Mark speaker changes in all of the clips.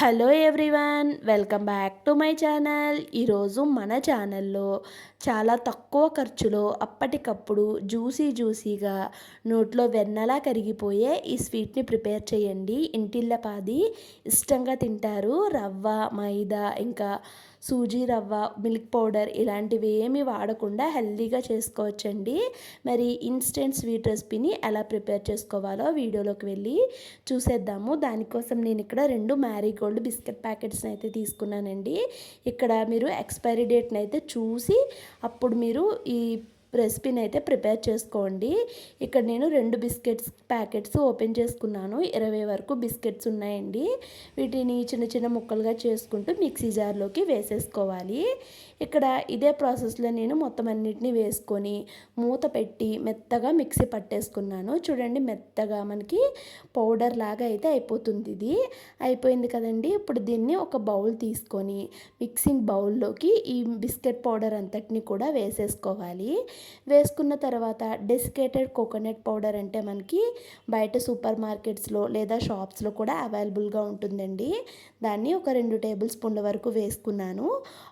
Speaker 1: Hello everyone welcome back to my channel. ఈరోజు మన ఛానల్లో చాలా తక్కువ ఖర్చులో అప్పటికప్పుడు జ్యూసీ జ్యూసీగా నోట్లో వెన్నలా కరిగిపోయే ఈ స్వీట్ని ప్రిపేర్ చేయండి. ఇంటిల్లపాది ఇష్టంగా తింటారు రవ్వ మైదా ఇంకా సూజీ రవ్వ మిల్క్ పౌడర్ ఇలాంటివి ఏమి వాడకుండా హెల్దీగా చేసుకోవచ్చండి. మరి ఇన్స్టెంట్ స్వీట్ రెసిపీని ఎలా ప్రిపేర్ చేసుకోవాలో వీడియోలోకి వెళ్ళి చూసేద్దాము. దానికోసం నేను ఇక్కడ రెండు మ్యారీగోల్డ్ బిస్కెట్ ప్యాకెట్స్ని అయితే తీసుకున్నానండి. ఇక్కడ మీరు ఎక్స్పైరీ డేట్ని అయితే చూసి అప్పుడు మీరు ఈ రెసిపీని అయితే ప్రిపేర్ చేసుకోండి. ఇక్కడ నేను రెండు బిస్కెట్స్ ప్యాకెట్స్ ఓపెన్ చేసుకున్నాను. ఇరవై వరకు బిస్కెట్స్ ఉన్నాయండి. వీటిని చిన్న చిన్న ముక్కలుగా చేసుకుంటూ మిక్సీ జార్లోకి వేసేసుకోవాలి. ఇక్కడ ఇదే ప్రాసెస్లో నేను మొత్తం అన్నిటిని వేసుకొని మూత పెట్టి మెత్తగా మిక్సీ పట్టేసుకున్నాను. చూడండి మెత్తగా మనకి పౌడర్ లాగా అయితే అయిపోతుంది ఇది. అయిపోయింది కదండి. ఇప్పుడు దీన్ని ఒక బౌల్ తీసుకొని మిక్సింగ్ బౌల్లోకి ఈ బిస్కెట్ పౌడర్ అంతటిని కూడా వేసేసుకోవాలి. వేసుకున్న తర్వాత డెసికేటెడ్ కోకోనట్ పౌడర్ అంటే మనకి బయట సూపర్ మార్కెట్స్లో లేదా షాప్స్లో కూడా అవైలబుల్గా ఉంటుందండి. దాన్ని ఒక రెండు టేబుల్ స్పూన్ల వరకు వేసుకున్నాను.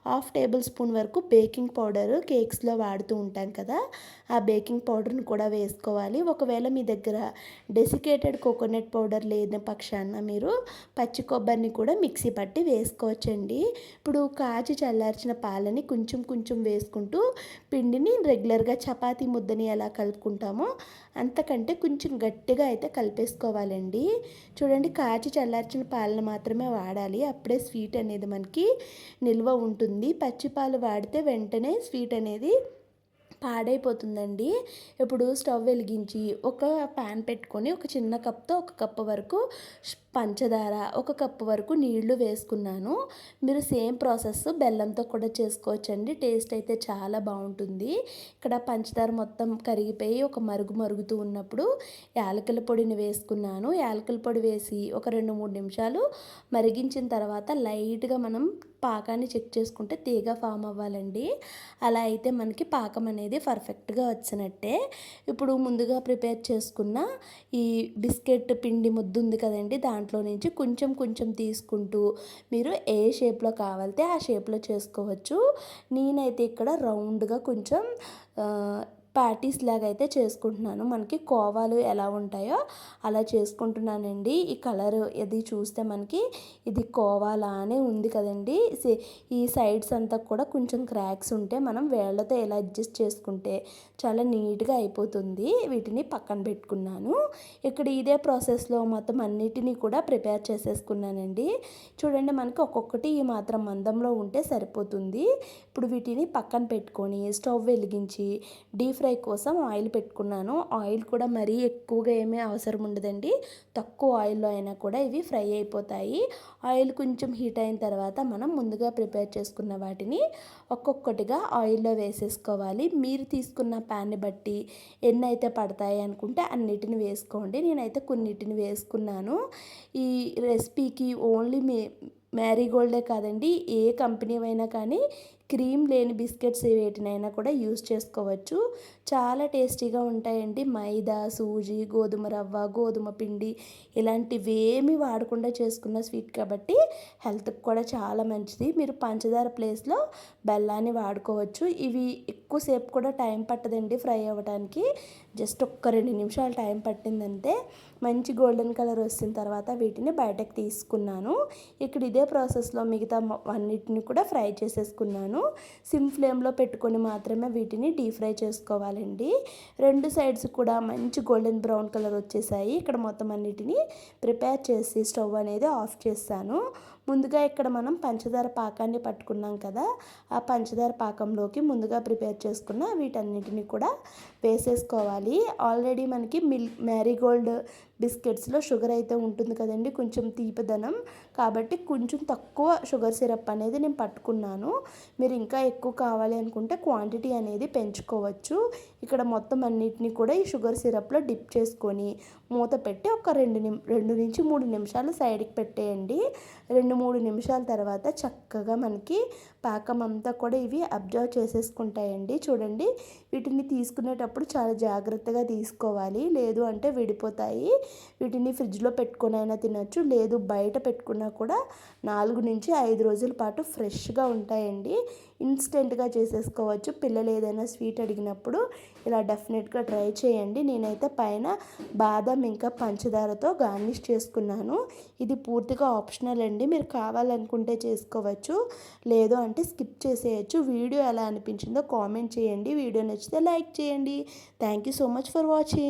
Speaker 1: హాఫ్ టేబుల్ స్పూన్ వరకు బేకింగ్ పౌడర్ కేక్స్లో వాడుతూ ఉంటాం కదా ఆ బేకింగ్ పౌడర్ని కూడా వేసుకోవాలి. ఒకవేళ మీ దగ్గర డెసికేటెడ్ కోకోనట్ పౌడర్ లేని పక్షాన మీరు పచ్చి కొబ్బరిని కూడా మిక్సీ పట్టి వేసుకోవచ్చండి. ఇప్పుడు కాచి చల్లార్చిన పాలని కొంచెం కొంచెం వేసుకుంటూ పిండిని రెగ్యులర్ రెగ్యులర్గా చపాతీ ముద్దని ఎలా కలుపుకుంటామో అంతకంటే కొంచెం గట్టిగా అయితే కలిపేసుకోవాలండి. చూడండి కాచి చల్లార్చిన పాలను మాత్రమే వాడాలి. అప్పుడే స్వీట్ అనేది మనకి నిల్వ ఉంటుంది. పచ్చి పాలు వాడితే వెంటనే స్వీట్ అనేది పాడైపోతుందండి. ఇప్పుడు స్టవ్ వెలిగించి ఒక ప్యాన్ పెట్టుకొని ఒక చిన్న కప్తో ఒక కప్పు వరకు పంచదార ఒక కప్పు వరకు నీళ్ళు వేసుకున్నాను. మీరు సేమ్ ప్రాసెస్ బెల్లంతో కూడా చేసుకోవచ్చండి. టేస్ట్ అయితే చాలా బాగుంటుంది. ఇక్కడ పంచదార మొత్తం కరిగిపోయి ఒక మరుగు మరుగుతూ ఉన్నప్పుడు యాలకుల పొడిని వేసుకున్నాను. యాలకుల పొడి వేసి ఒక రెండు మూడు నిమిషాలు మరిగించిన తర్వాత లైట్గా మనం పాకాన్ని చెక్ చేసుకుంటే తీగ ఫామ్ అవ్వాలండి. అలా అయితే మనకి పాకం అనేది పర్ఫెక్ట్గా వచ్చినట్టే. ఇప్పుడు ముందుగా ప్రిపేర్ చేసుకున్న ఈ బిస్కెట్ పిండి ముద్దు ఉంది కదండి దాంట్లో నుంచి కొంచెం కొంచెం తీసుకుంటూ మీరు ఏ షేప్లో కావాలితే ఆ షేప్లో చేసుకోవచ్చు. నేనైతే ఇక్కడ రౌండ్గా కొంచెం ప్యాటీస్ లాగా అయితే చేసుకుంటున్నాను. మనకి కోవాలు ఎలా ఉంటాయో అలా చేసుకుంటున్నానండి. ఈ కలర్ ఇది చూస్తే మనకి ఇది కోవాలానే ఉంది కదండి. ఈ సైడ్స్ అంతా కూడా కొంచెం క్రాక్స్ ఉంటే మనం వేళ్ళతో ఎలా అడ్జస్ట్ చేసుకుంటే చాలా నీట్గా అయిపోతుంది. వీటిని పక్కన పెట్టుకున్నాను. ఇక్కడ ఇదే ప్రాసెస్లో మొత్తం అన్నిటినీ కూడా ప్రిపేర్ చేసేసుకున్నానండి. చూడండి మనకి ఒక్కొక్కటి ఈ మాత్రం మందంలో ఉంటే సరిపోతుంది. ఇప్పుడు వీటిని పక్కన పెట్టుకొని స్టవ్ వెలిగించి డీప్ ఫ్రై కోసం ఆయిల్ పెట్టుకున్నాను. ఆయిల్ కూడా మరీ ఎక్కువగా ఏమీ అవసరం ఉండదండి. తక్కువ ఆయిల్లో అయినా కూడా ఇవి ఫ్రై అయిపోతాయి. ఆయిల్ కొంచెం హీట్ అయిన తర్వాత మనం ముందుగా ప్రిపేర్ చేసుకున్న వాటిని ఒక్కొక్కటిగా ఆయిల్లో వేసేసుకోవాలి. మీరు తీసుకున్న ప్యాన్ని బట్టి ఎన్ని అయితే పడతాయి అనుకుంటే అన్నిటిని వేసుకోండి. నేనైతే కొన్నిటిని వేసుకున్నాను. ఈ రెసిపీకి ఓన్లీ మే మ్యారీగోల్డే కాదండి. ఏ కంపెనీ అయినా కానీ క్రీమ్ లేని బిస్కెట్స్ వేటినైనా కూడా యూస్ చేసుకోవచ్చు. చాలా టేస్టీగా ఉంటాయండి. మైదా సూజీ గోధుమ రవ్వ గోధుమ పిండి ఇలాంటివి ఏమి వాడకుండా చేసుకున్న స్వీట్ కాబట్టి హెల్త్కి కూడా చాలా మంచిది. మీరు పంచదార ప్లేస్లో బెల్లాన్ని వాడుకోవచ్చు. ఇవి ఎక్కువసేపు కూడా టైం పట్టదండి ఫ్రై అవ్వడానికి జస్ట్ ఒక్క రెండు నిమిషాలు టైం పట్టిందంటే మంచి గోల్డెన్ కలర్ వచ్చిన తర్వాత వీటిని బయటకు తీసుకున్నాను. ఇక్కడ ఇదే ప్రాసెస్లో మిగతా అన్నిటిని కూడా ఫ్రై చేసేసుకున్నాను. సిమ్ ఫ్లేమ్లో పెట్టుకొని మాత్రమే వీటిని డీప్ ఫ్రై చేసుకోవాలండి. రెండు సైడ్స్ కూడా మంచి గోల్డెన్ బ్రౌన్ కలర్ వచ్చేసాయి. ఇక్కడ మొత్తం అన్నిటిని ప్రిపేర్ చేసి స్టవ్ అనేది ఆఫ్ చేస్తాను. ముందుగా ఇక్కడ మనం పంచదార పాకాన్ని పట్టుకున్నాం కదా ఆ పంచదార పాకంలోకి ముందుగా ప్రిపేర్ చేసుకున్న వీటన్నిటిని కూడా వేసేసుకోవాలి. ఆల్రెడీ మనకి మిల్క్ మ్యారీగోల్డ్ బిస్కెట్స్లో షుగర్ అయితే ఉంటుంది కదండి కొంచెం తీపిదనం. కాబట్టి కొంచెం తక్కువ షుగర్ సిరప్ అనేది నేను పట్టుకున్నాను. మీరు ఇంకా ఎక్కువ కావాలి అనుకుంటే క్వాంటిటీ అనేది పెంచుకోవచ్చు. ఇక్కడ మొత్తం అన్నిటిని కూడా ఈ షుగర్ సిరప్లో డిప్ చేసుకొని మూత పెట్టి ఒక రెండు నిమి రెండు నుంచి మూడు నిమిషాలు సైడ్కి పెట్టేయండి. రెండు మూడు నిమిషాల తర్వాత చక్కగా మనకి పాకం అంతా కూడా ఇవి అబ్జర్వ్ చేసేసుకుంటాయండి. చూడండి వీటిని తీసుకునేటప్పుడు చాలా జాగ్రత్తగా తీసుకోవాలి. లేదు అంటే విడిపోతాయి. వీటిని ఫ్రిడ్జ్లో పెట్టుకునైనా తినచ్చు. లేదు బయట పెట్టుకున్నా కూడా నాలుగు నుంచి ఐదు రోజుల పాటు ఫ్రెష్గా ఉంటాయండి. ఇన్స్టెంట్గా చేసేసుకోవచ్చు. పిల్లలు ఏదైనా స్వీట్ అడిగినప్పుడు ఇలా డెఫినెట్గా ట్రై చేయండి. నేనైతే పైన బాదం ఇంకా పంచదారతో గార్నిష్ చేసుకున్నాను. ఇది పూర్తిగా ఆప్షనల్ అండి. మీరు కావాలనుకుంటే చేసుకోవచ్చు. లేదు అంటే స్కిప్ చేసేయచ్చు. వీడియో ఎలా అనిపించిందో కామెంట్ చేయండి. వీడియో నచ్చితే లైక్ చేయండి. Thank you so much for watching.